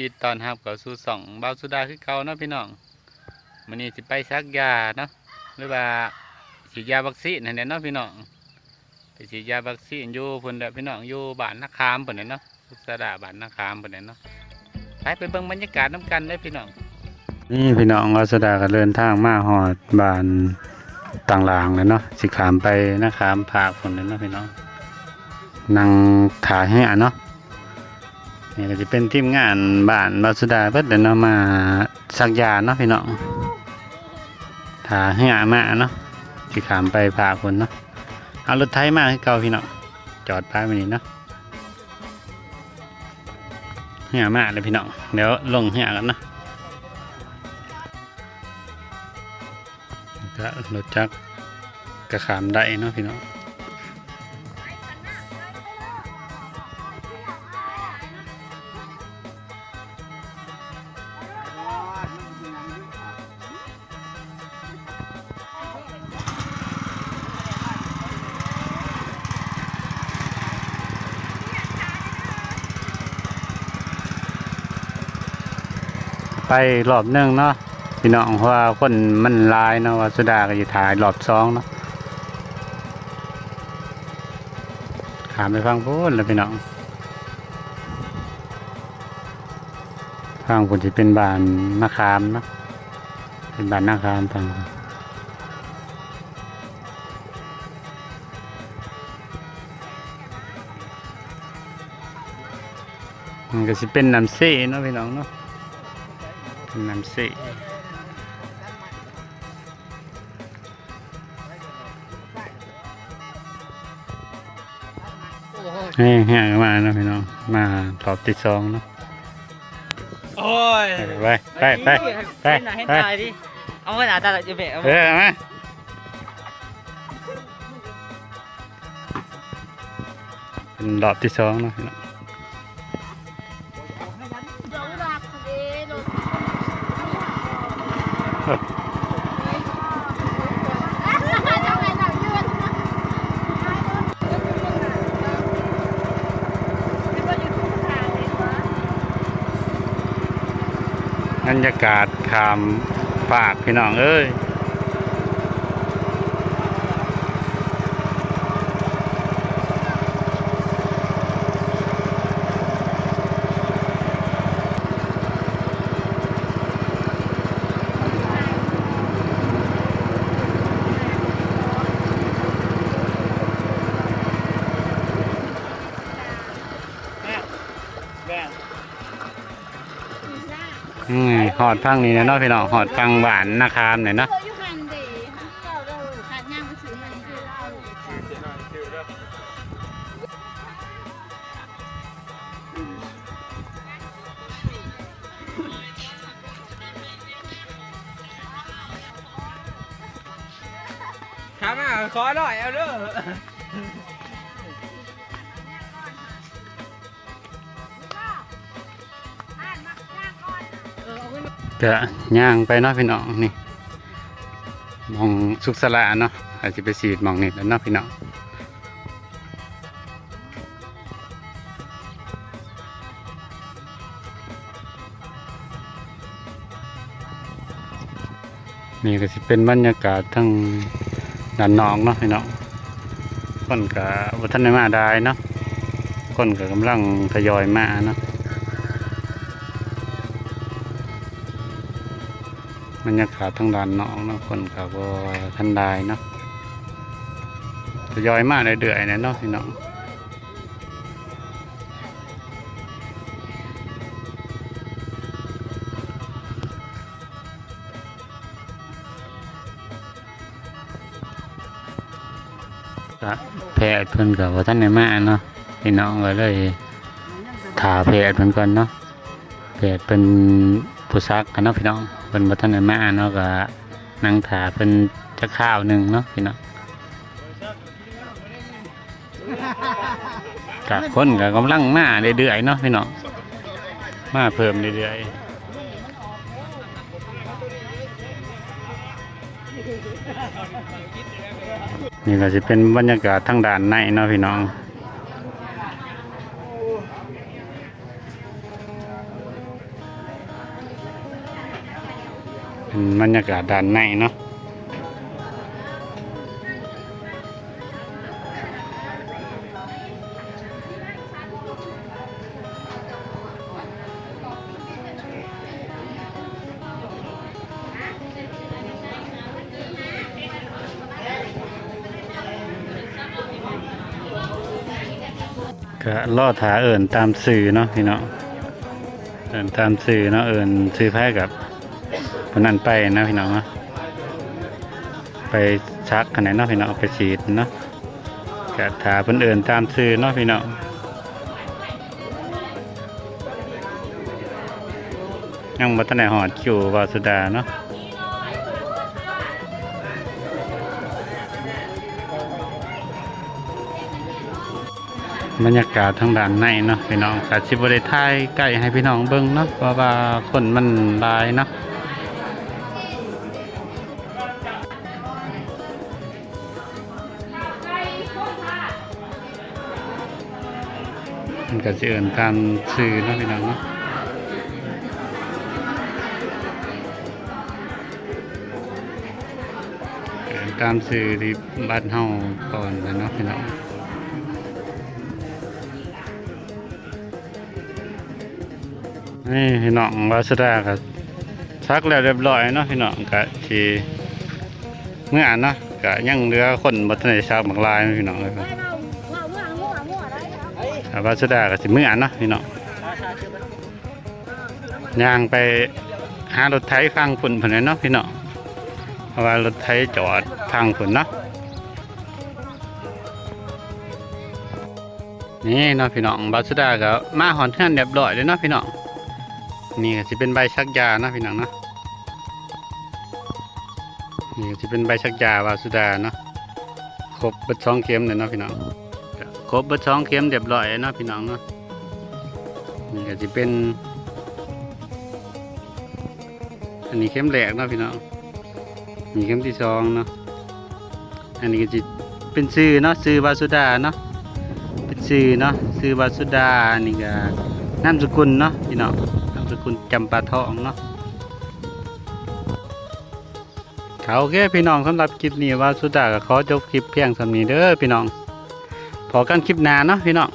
ดีตอนรับเข้าสู่ช่องเบาสุดาคือเก่าเนาะพี่น้องมื้อนี้สิไปซักยาเนาะหรือว่าฉีดยาวัคซีนนั่นแหละเนาะพี่น้องไปฉีดยาวัคซีนอยู่พิ่นแหละพี่น้องอยู่บ้านนาคามพิ่นเนาะสุสดาบ้านนาคามพิ่นเนาะไปไปเบิ่งบรรยากาศนํกันเด้พี่น้องนี่พี่น้องเราสดาก็เดินทางมาฮอดบ้านต่างหลางเลยเนาะสิขามไปนาคามภาคนเลยเนาะพี่น้องนั่งถ่ายให้อะเนาะ นี่ก็จะเป็นทีมงานบ้านบาสุดาเพิ่นเดินมาสักยาเนาะพี่น้องถาให้อามาเนาะสิขามไปพาคนเนาะเอารถไถมาคือเก่าพี่น้องจอดพายมานี่เนาะให้อมาเลยพี่น้องเดี๋ยวลงให้อกันเนาะก็รถจักรก็ขามได้เนาะพี่น้อง ไปรอบหนึ่งเนาะพี่น้องเพราะว่าคนมันลายเนาะว่าสุดาก็จะถ่ายรอบสองเนาะขามไปฟังพูดแล้วพี่น้องฟังพูดจะเป็นบานนาคามเนาะเป็นบานนาคามฟังมันก็สิเป็นน้ำเซ่เนาะพี่น้องเนาะ นน้ำสีให้แห้งมาเนาะพี่น้องมาตอบติดซองเนาะโอ้ยไปไปไปไปไปเอาไว้หนาตาจะเบะเอาเออมาเป็นรอบที่สองเนาะพี่น้อง บรรยากาศขามฝากพี่น้องเอ้ย หอดฟังนี่นะเนาะพี่น้องหอดฟังหวานนาคามเนี่ยเนาะเคยอยู่หันเดเจ้าเด้อหันย่างมาซื้อมันคือเอาครับอะขอหน่อยเอาเด้อ จะย่างไปเนาะพี่น้องนี่มองสุขสละเนาะอาจจะไปสีดมองนี่แล้วเนาะพี่น้องนี่ก็สิเป็นบรรยากาศทั้งด้านนอกเนาะพี่น้องคนกับวัฒนได้มาได้เนาะคนกับกำลังทยอยมาเนาะ บรรยากาศทั้งด้านนอกนะคนกับว่าทันไดเนาะทยอยมากเรื่อยๆนะเนาะพี่น้องก็แพทย์เพิ่นกับว่าท่านในมาเนาะพี่น้องก็เลยถาแพทย์เพิ่นก่อนเนาะแพทย์เป็นผู้ซักกันเนาะพี่น้อง เพิ่นบ่ทันได้มาเนาะก็นั่งถาเพิ่นจะข้าวหนึ่งเนาะพี่เน้องกะคนก็กำลังมาเรื่อยๆเนาะพี่เน้องมาเพิ่มเรื่อยๆนี่ก็สิเป็นบรรยากาศทางด้านในเนาะพี่น้อง บรรยากาศด้านในเนาะก็ล่อถาเอิญตามสื่อเนาะพี่เน้องเอิญตามสื่อเนาะเอิญซื้อไพ่กับ คนนั้นไปนะพี่น้องนะไปชักขนาดเนาะพี่น้องไปฉีดเนาะก็ถาเพิ่นเอิญตามสื่อเนาะพี่น้องยังบ่ทันได้หอดคิววาสุดาเนาะบรรยากาศทางด้านในเนาะพี่น้องกาชิบริถ่ายใกล้ให้พี่น้องเบิ่งเนาะเพราะว่าคนมันลายเนาะ มันก็จะเอินตามสื่อนะพี่น้องเนาะเอิ้นตามสื่อที่บ้านเฮาก่อนเลยเนาะพี่น้องนี่พี่น้องวาสดาก็ชักแล้วเรียบร้อยเนาะพี่น้องก็ที่เมื่ออ่านเนาะก็ยังเหลือคนบัตรในชักบางลายเนาะพี่น้องเลยครับ บอ่าวาสดาก็สิเมื่ออ่านเนาะพี่น้องย่างไปหารถไถฟังฝุ่นผุนเนาะพี่น้องเพราะว่ารถไถจอดฟังฝุ่นเนาะนี่เนาะพี่น้องบาสดาก็มาหอนเทือนเรียบร้อยเลยเนาะพี่น้องนี่ก็จะเป็นใบชักยาเนาะพี่น้องเนาะนี่จะเป็นใบชักยาวาสุดาเนาะครบเบัดสองเข็มเลยเนาะพี่น้อง ครบเบัดสองเข็มเรียบร้อยเนาะพี่น้องเนาะนี่ก็จะเป็น อันนี้เข็มแรกเนาะพี่น้องนี่เข็มที่สองเนาะอันนี้ก็จะเป็นซื้อเนาะซื้อวาสุดาเนาะเป็นซื้อเนาะซื้อวาสุดาอันนี้ก็นามสกุลเนาะพี่น้องนามสกุลจำปาทองเนาะเขาโอเคพี่น้องสำหรับคลิปนี้ว่าสุดาก็ขอจบคลิปเพียงสำนี้เด้อพี่น้อง พอกันคลิปหน้าเนาะพี่น้อง